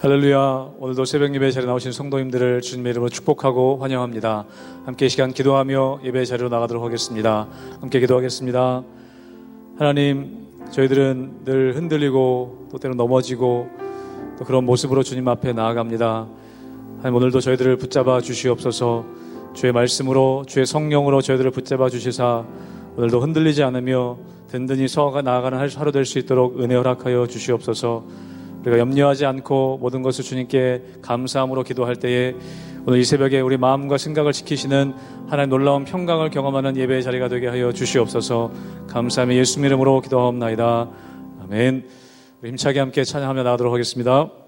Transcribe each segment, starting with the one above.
할렐루야. 오늘도 새벽 예배 자리에 나오신 성도님들을 주님의 이름으로 축복하고 환영합니다. 함께 이 시간 기도하며 예배 자리로 나가도록 하겠습니다. 함께 기도하겠습니다. 하나님, 저희들은 늘 흔들리고 또 때로 넘어지고 또 그런 모습으로 주님 앞에 나아갑니다. 하나님 오늘도 저희들을 붙잡아 주시옵소서. 주의 말씀으로 주의 성령으로 저희들을 붙잡아 주시사 오늘도 흔들리지 않으며 든든히 서가 나아가는 하루 될 수 있도록 은혜 허락하여 주시옵소서. 우리가 염려하지 않고 모든 것을 주님께 감사함으로 기도할 때에 오늘 이 새벽에 우리 마음과 생각을 지키시는 하나님 놀라운 평강을 경험하는 예배의 자리가 되게 하여 주시옵소서 감사함의 예수 이름으로 기도하옵나이다. 아멘. 힘차게 함께 찬양하며 나가도록 하겠습니다.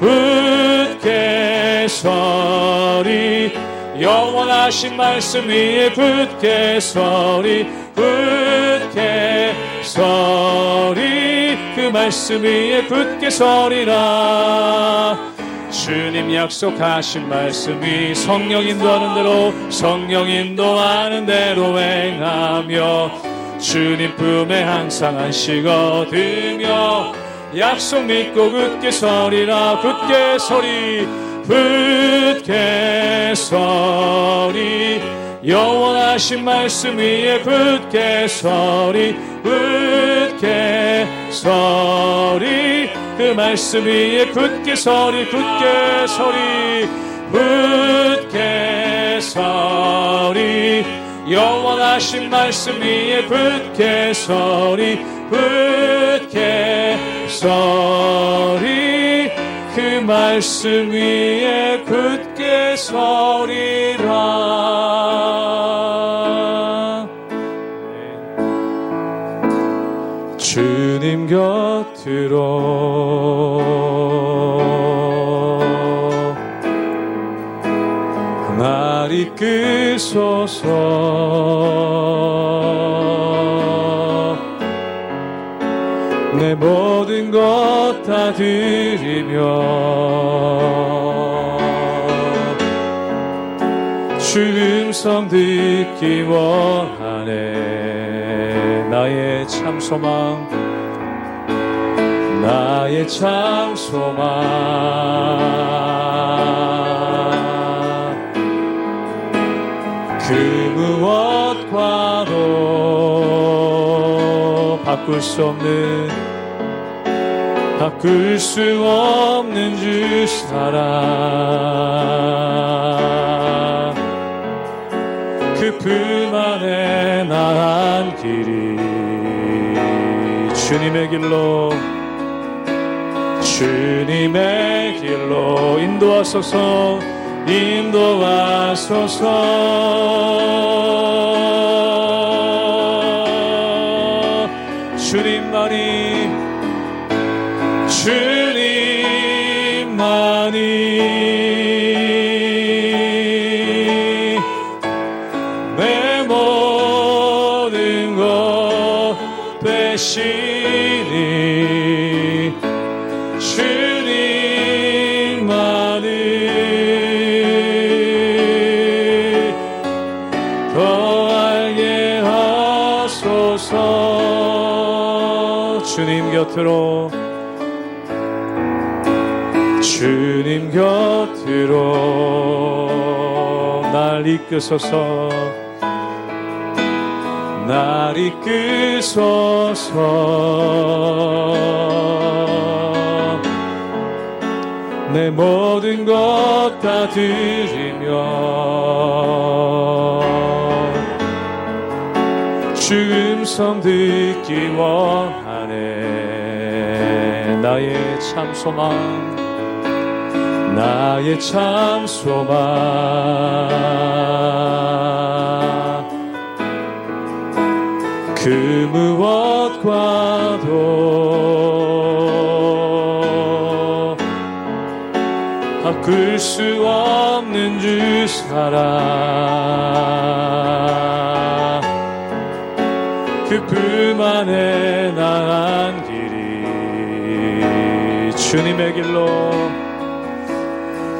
굳게 서리 영원하신 말씀 위에 굳게 서리 굳게 서리 그 말씀 위에 굳게 서리라. 주님 약속하신 말씀이 성령 인도하는 대로 성령 인도하는 대로 행하며 주님 품에 항상 안식 얻으며 약속 믿고 굳게 서리라 굳게 서리 굳게 서리. 영원하신 말씀 위에 굳게 서리 굳게 서리. 그 말씀 위에 굳게 서리 굳게 서리 굳게 서리. 영원하신 말씀 위에 굳게 서리 굳게 서리 그 말씀 위에 굳게 서리라. 주님 곁으로 날 이끄소서 듣기 원하네. 나의 참 소망 나의 참 소망. 그 무엇과도 바꿀 수 없는 바꿀 수 없는 주 사랑 그품 안에 나한 길이. 주님의 길로 주님의 길로 인도하소서 인도하소서 되시니 주님만을 더 알게 하소서. 주님 곁으로 주님 곁으로 날 이끄소서 날 이끄소서. 내 모든 것 다 드리며 주 음성 듣기 원하네. 나의 참 소망 나의 참 소망 그 무엇과도 바꿀 수 없는 주 사랑 그품 안에 나간 길이 주님의 길로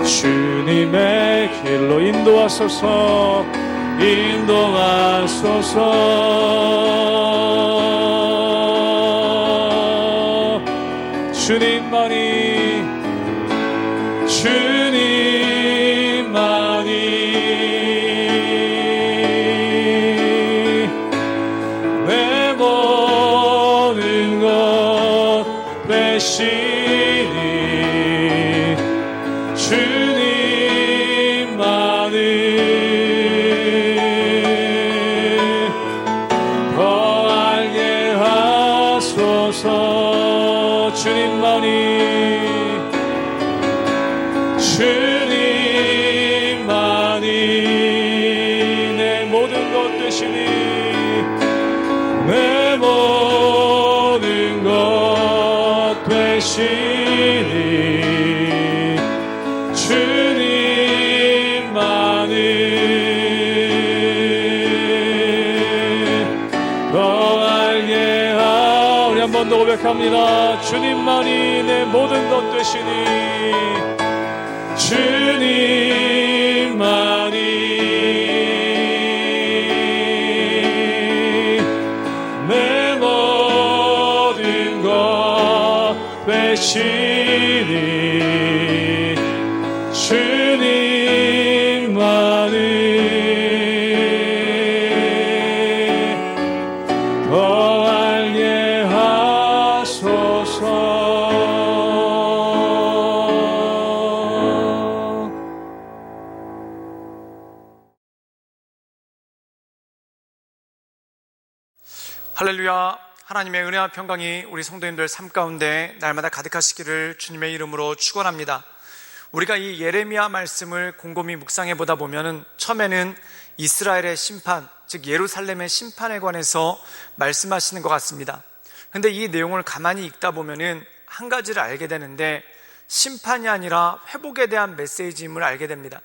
주님의 길로 인도하소서 인도하소서 주님만이 더 알게 하 우리 한 번 더 고백합니다. 주님만이 내 모든 것 되시니 주님 되시니. 주 하나님의 은혜와 평강이 우리 성도님들 삶 가운데 날마다 가득하시기를 주님의 이름으로 축원합니다. 우리가 이 예레미야 말씀을 곰곰이 묵상해 보다 보면은 처음에는 이스라엘의 심판, 즉 예루살렘의 심판에 관해서 말씀하시는 것 같습니다. 근데 이 내용을 가만히 읽다 보면은 한 가지를 알게 되는데 심판이 아니라 회복에 대한 메시지임을 알게 됩니다.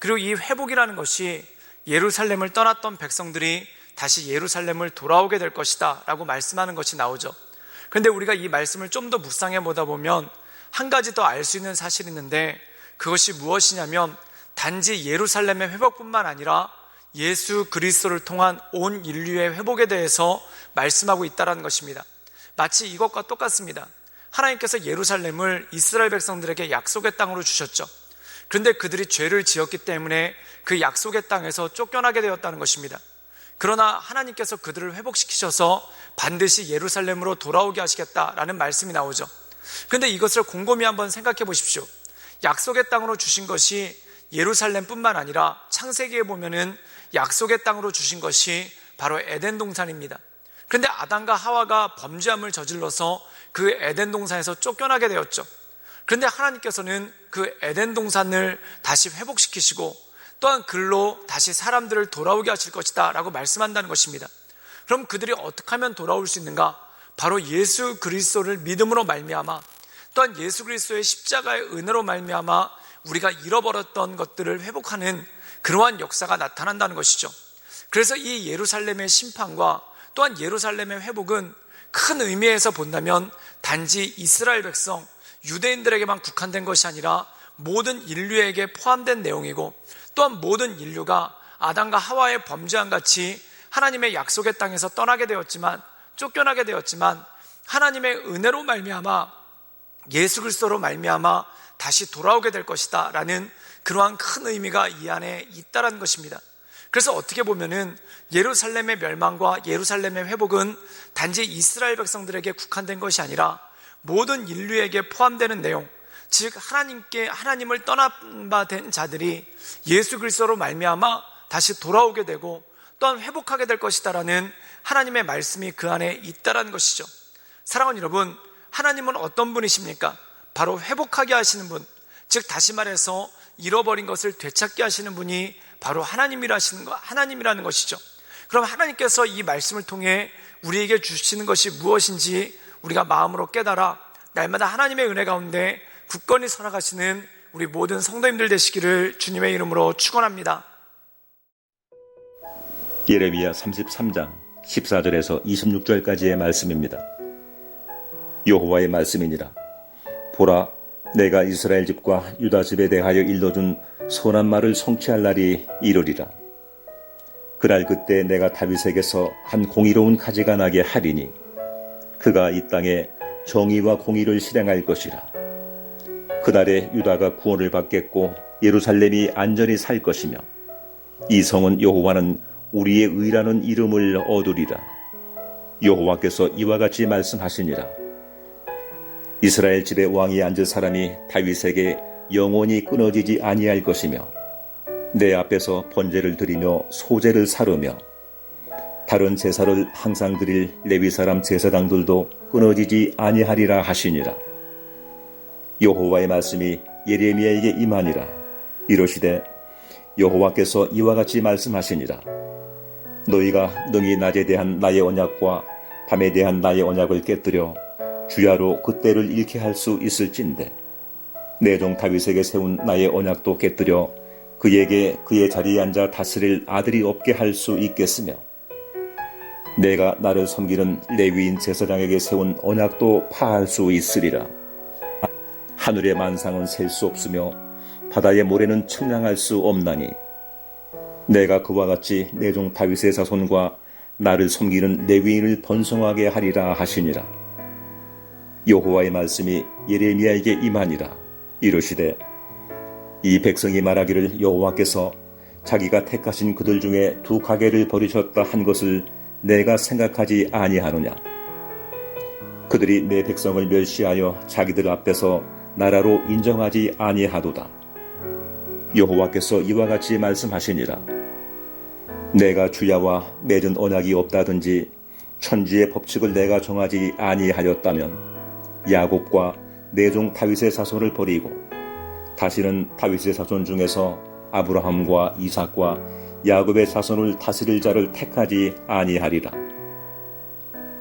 그리고 이 회복이라는 것이 예루살렘을 떠났던 백성들이 다시 예루살렘을 돌아오게 될 것이다 라고 말씀하는 것이 나오죠. 그런데 우리가 이 말씀을 좀 더 묵상해 보다 보면 한 가지 더 알 수 있는 사실이 있는데 그것이 무엇이냐면 단지 예루살렘의 회복뿐만 아니라 예수 그리스도를 통한 온 인류의 회복에 대해서 말씀하고 있다는 것입니다. 마치 이것과 똑같습니다. 하나님께서 예루살렘을 이스라엘 백성들에게 약속의 땅으로 주셨죠. 그런데 그들이 죄를 지었기 때문에 그 약속의 땅에서 쫓겨나게 되었다는 것입니다. 그러나 하나님께서 그들을 회복시키셔서 반드시 예루살렘으로 돌아오게 하시겠다라는 말씀이 나오죠. 그런데 이것을 곰곰이 한번 생각해 보십시오. 약속의 땅으로 주신 것이 예루살렘뿐만 아니라 창세기에 보면은 약속의 땅으로 주신 것이 바로 에덴 동산입니다. 그런데 아담과 하와가 범죄함을 저질러서 그 에덴 동산에서 쫓겨나게 되었죠. 그런데 하나님께서는 그 에덴 동산을 다시 회복시키시고 또한 글로 다시 사람들을 돌아오게 하실 것이다 라고 말씀한다는 것입니다. 그럼 그들이 어떻게 하면 돌아올 수 있는가? 바로 예수 그리스도를 믿음으로 말미암아 또한 예수 그리스도의 십자가의 은혜로 말미암아 우리가 잃어버렸던 것들을 회복하는 그러한 역사가 나타난다는 것이죠. 그래서 이 예루살렘의 심판과 또한 예루살렘의 회복은 큰 의미에서 본다면 단지 이스라엘 백성, 유대인들에게만 국한된 것이 아니라 모든 인류에게 포함된 내용이고 또한 모든 인류가 아담과 하와의 범죄한 같이 하나님의 약속의 땅에서 떠나게 되었지만 쫓겨나게 되었지만 하나님의 은혜로 말미암아 예수 그리스도로 말미암아 다시 돌아오게 될 것이다라는 그러한 큰 의미가 이 안에 있다라는 것입니다. 그래서 어떻게 보면은 예루살렘의 멸망과 예루살렘의 회복은 단지 이스라엘 백성들에게 국한된 것이 아니라 모든 인류에게 포함되는 내용, 즉 하나님께 하나님을 떠난 바 된 자들이 예수 그리스도로 말미암아 다시 돌아오게 되고 또한 회복하게 될 것이다라는 하나님의 말씀이 그 안에 있다라는 것이죠. 사랑하는 여러분, 하나님은 어떤 분이십니까? 바로 회복하게 하시는 분, 즉 다시 말해서 잃어버린 것을 되찾게 하시는 분이 바로 하나님이라시는 거, 하나님이라는 것이죠. 그럼 하나님께서 이 말씀을 통해 우리에게 주시는 것이 무엇인지 우리가 마음으로 깨달아 날마다 하나님의 은혜 가운데 굳건히 살아가시는 우리 모든 성도님들 되시기를 주님의 이름으로 축원합니다. 예레미야 33장 14절에서 26절까지의 말씀입니다. 여호와의 말씀이니라. 보라, 내가 이스라엘 집과 유다 집에 대하여 일러준 선한 말을 성취할 날이 이르리라. 그날 그때 내가 다윗에게서 한 공의로운 가지가 나게 하리니 그가 이 땅에 정의와 공의를 실행할 것이라. 그날에 유다가 구원을 받겠고 예루살렘이 안전히 살 것이며 이 성은 여호와는 우리의 의라는 이름을 얻으리라. 여호와께서 이와 같이 말씀하시니라. 이스라엘 집의 왕이 앉을 사람이 다윗에게 영원히 끊어지지 아니할 것이며 내 앞에서 번제를 드리며 소제를 사르며 다른 제사를 항상 드릴 레위 사람 제사장들도 끊어지지 아니하리라 하시니라. 여호와의 말씀이 예레미야에게 임하니라. 이르시되 여호와께서 이와 같이 말씀하시니라. 너희가 능히 낮에 대한 나의 언약과 밤에 대한 나의 언약을 깨뜨려 주야로 그때를 잃게 할 수 있을진데 내종 다윗에게 세운 나의 언약도 깨뜨려 그에게 그의 자리에 앉아 다스릴 아들이 없게 할 수 있겠으며 내가 나를 섬기는 레위인 제사장에게 세운 언약도 파할 수 있으리라 하늘의 만상은 셀 수 없으며 바다의 모래는 측량할 수 없나니 내가 그와 같이 내 종 다윗의 자손과 나를 섬기는 레위인을 번성하게 하리라 하시니라. 여호와의 말씀이 예레미야에게 임하니라. 이르시되 이 백성이 말하기를 여호와께서 자기가 택하신 그들 중에 두 가게를 버리셨다 한 것을 내가 생각하지 아니하느냐. 그들이 내 백성을 멸시하여 자기들 앞에서 나라로 인정하지 아니하도다. 여호와께서 이와 같이 말씀하시니라. 내가 주야와 맺은 언약이 없다든지 천지의 법칙을 내가 정하지 아니하였다면 야곱과 내종 다윗의 자손을 버리고 다시는 다윗의 자손 중에서 아브라함과 이삭과 야곱의 자손을 다스릴 자를 택하지 아니하리라.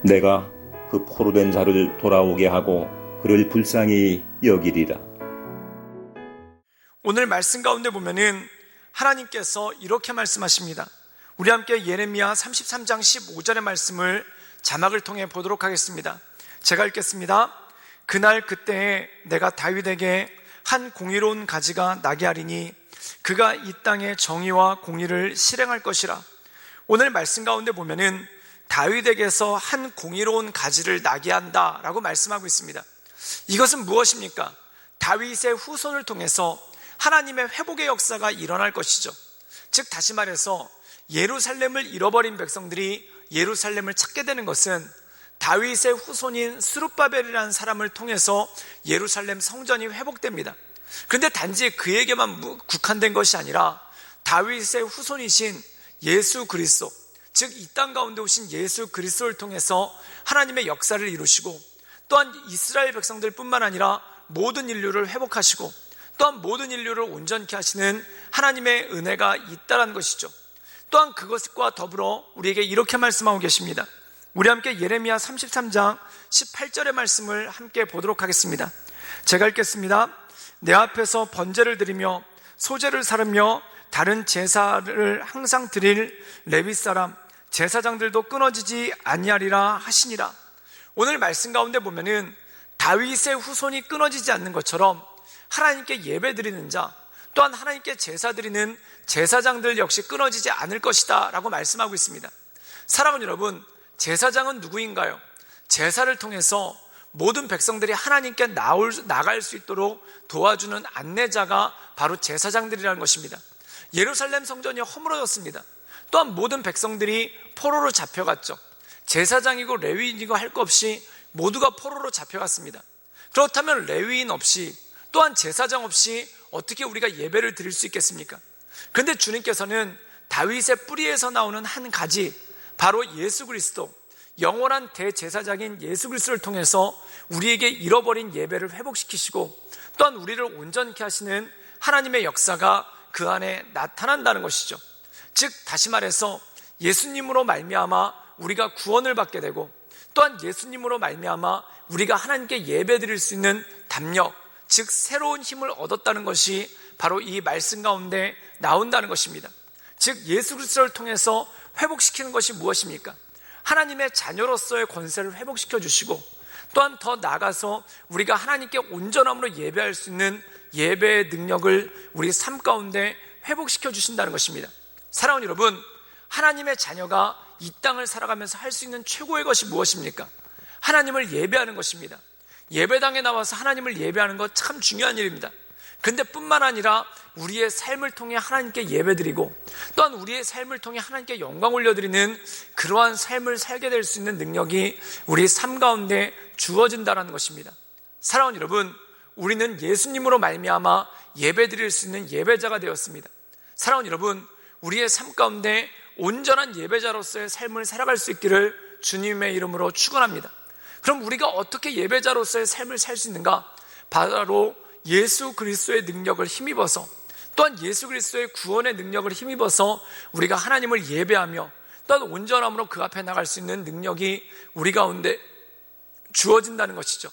내가 그 포로된 자를 돌아오게 하고 그를 불쌍히 여기리라. 오늘 말씀 가운데 보면은 하나님께서 이렇게 말씀하십니다. 우리 함께 예레미야 33장 15절의 말씀을 자막을 통해 보도록 하겠습니다. 제가 읽겠습니다. 그날 그때에 내가 다윗에게 한 공의로운 가지가 나게 하리니 그가 이 땅에 정의와 공의를 실행할 것이라. 오늘 말씀 가운데 보면은 다윗에게서 한 공의로운 가지를 나게 한다라고 말씀하고 있습니다. 이것은 무엇입니까? 다윗의 후손을 통해서 하나님의 회복의 역사가 일어날 것이죠. 즉 다시 말해서 예루살렘을 잃어버린 백성들이 예루살렘을 찾게 되는 것은 다윗의 후손인 스룹바벨이라는 사람을 통해서 예루살렘 성전이 회복됩니다. 그런데 단지 그에게만 국한된 것이 아니라 다윗의 후손이신 예수 그리스도, 즉 이 땅 가운데 오신 예수 그리스도를 통해서 하나님의 역사를 이루시고 또한 이스라엘 백성들 뿐만 아니라 모든 인류를 회복하시고 또한 모든 인류를 온전케 하시는 하나님의 은혜가 있다라는 것이죠. 또한 그것과 더불어 우리에게 이렇게 말씀하고 계십니다. 우리 함께 예레미야 33장 18절의 말씀을 함께 보도록 하겠습니다. 제가 읽겠습니다. 내 앞에서 번제를 드리며 소제를 사르며 다른 제사를 항상 드릴 레위 사람 제사장들도 끊어지지 아니하리라 하시니라. 오늘 말씀 가운데 보면은 다윗의 후손이 끊어지지 않는 것처럼 하나님께 예배 드리는 자 또한 하나님께 제사 드리는 제사장들 역시 끊어지지 않을 것이다 라고 말씀하고 있습니다. 사랑하는 여러분, 제사장은 누구인가요? 제사를 통해서 모든 백성들이 하나님께 나올, 나갈 수 있도록 도와주는 안내자가 바로 제사장들이라는 것입니다. 예루살렘 성전이 허물어졌습니다. 또한 모든 백성들이 포로로 잡혀갔죠. 제사장이고 레위인이고 할 것 없이 모두가 포로로 잡혀갔습니다. 그렇다면 레위인 없이 또한 제사장 없이 어떻게 우리가 예배를 드릴 수 있겠습니까? 그런데 주님께서는 다윗의 뿌리에서 나오는 한 가지 바로 예수 그리스도 영원한 대제사장인 예수 그리스도를 통해서 우리에게 잃어버린 예배를 회복시키시고 또한 우리를 온전케 하시는 하나님의 역사가 그 안에 나타난다는 것이죠. 즉 다시 말해서 예수님으로 말미암아 우리가 구원을 받게 되고 또한 예수님으로 말미암아 우리가 하나님께 예배드릴 수 있는 담력, 즉 새로운 힘을 얻었다는 것이 바로 이 말씀 가운데 나온다는 것입니다. 즉 예수 그리스도를 통해서 회복시키는 것이 무엇입니까? 하나님의 자녀로서의 권세를 회복시켜 주시고 또한 더 나아가서 우리가 하나님께 온전함으로 예배할 수 있는 예배의 능력을 우리 삶 가운데 회복시켜 주신다는 것입니다. 사랑하는 여러분, 하나님의 자녀가 이 땅을 살아가면서 할 수 있는 최고의 것이 무엇입니까? 하나님을 예배하는 것입니다. 예배당에 나와서 하나님을 예배하는 것 참 중요한 일입니다. 근데 뿐만 아니라 우리의 삶을 통해 하나님께 예배드리고 또한 우리의 삶을 통해 하나님께 영광 올려드리는 그러한 삶을 살게 될 수 있는 능력이 우리 삶 가운데 주어진다는 것입니다. 사랑하는 여러분, 우리는 예수님으로 말미암아 예배드릴 수 있는 예배자가 되었습니다. 사랑하는 여러분, 우리의 삶 가운데 온전한 예배자로서의 삶을 살아갈 수 있기를 주님의 이름으로 축원합니다. 그럼 우리가 어떻게 예배자로서의 삶을 살 수 있는가? 바로 예수 그리스도의 능력을 힘입어서 또한 예수 그리스도의 구원의 능력을 힘입어서 우리가 하나님을 예배하며 또한 온전함으로 그 앞에 나갈 수 있는 능력이 우리 가운데 주어진다는 것이죠.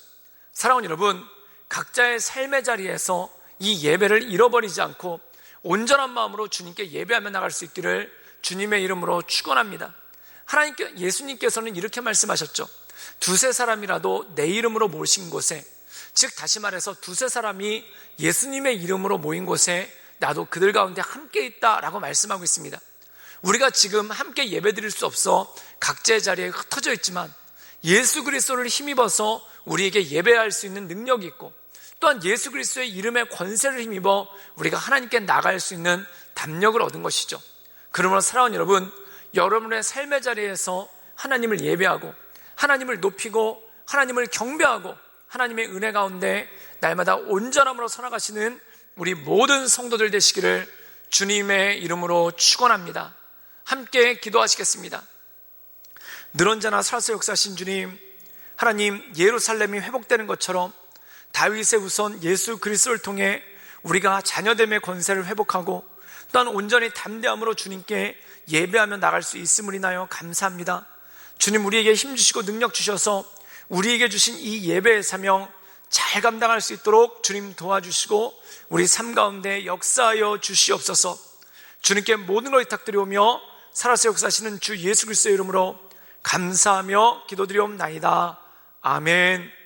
사랑하는 여러분, 각자의 삶의 자리에서 이 예배를 잃어버리지 않고 온전한 마음으로 주님께 예배하며 나갈 수 있기를 주님의 이름으로 축원합니다. 하나님께 예수님께서는 이렇게 말씀하셨죠. 두세 사람이라도 내 이름으로 모신 곳에 즉 다시 말해서 두세 사람이 예수님의 이름으로 모인 곳에 나도 그들 가운데 함께 있다라고 말씀하고 있습니다. 우리가 지금 함께 예배드릴 수 없어 각자의 자리에 흩어져 있지만 예수 그리스도를 힘입어서 우리에게 예배할 수 있는 능력이 있고 또한 예수 그리스도의 이름의 권세를 힘입어 우리가 하나님께 나갈 수 있는 담력을 얻은 것이죠. 그러므로 사랑하는 여러분, 여러분의 삶의 자리에서 하나님을 예배하고 하나님을 높이고 하나님을 경배하고 하나님의 은혜 가운데 날마다 온전함으로 살아가시는 우리 모든 성도들 되시기를 주님의 이름으로 축원합니다. 함께 기도하시겠습니다. 늘 언제나 살아서 역사하신 주님, 하나님 예루살렘이 회복되는 것처럼 다윗의 우선 예수 그리스도를 통해 우리가 자녀됨의 권세를 회복하고 또한 온전히 담대함으로 주님께 예배하며 나갈 수 있음을 인하여 감사합니다. 주님 우리에게 힘 주시고 능력 주셔서 우리에게 주신 이 예배의 사명 잘 감당할 수 있도록 주님 도와주시고 우리 삶 가운데 역사하여 주시옵소서. 주님께 모든 걸 부탁드리오며 살아서 역사하시는 주 예수 그리스도의 이름으로 감사하며 기도드리옵나이다. 아멘.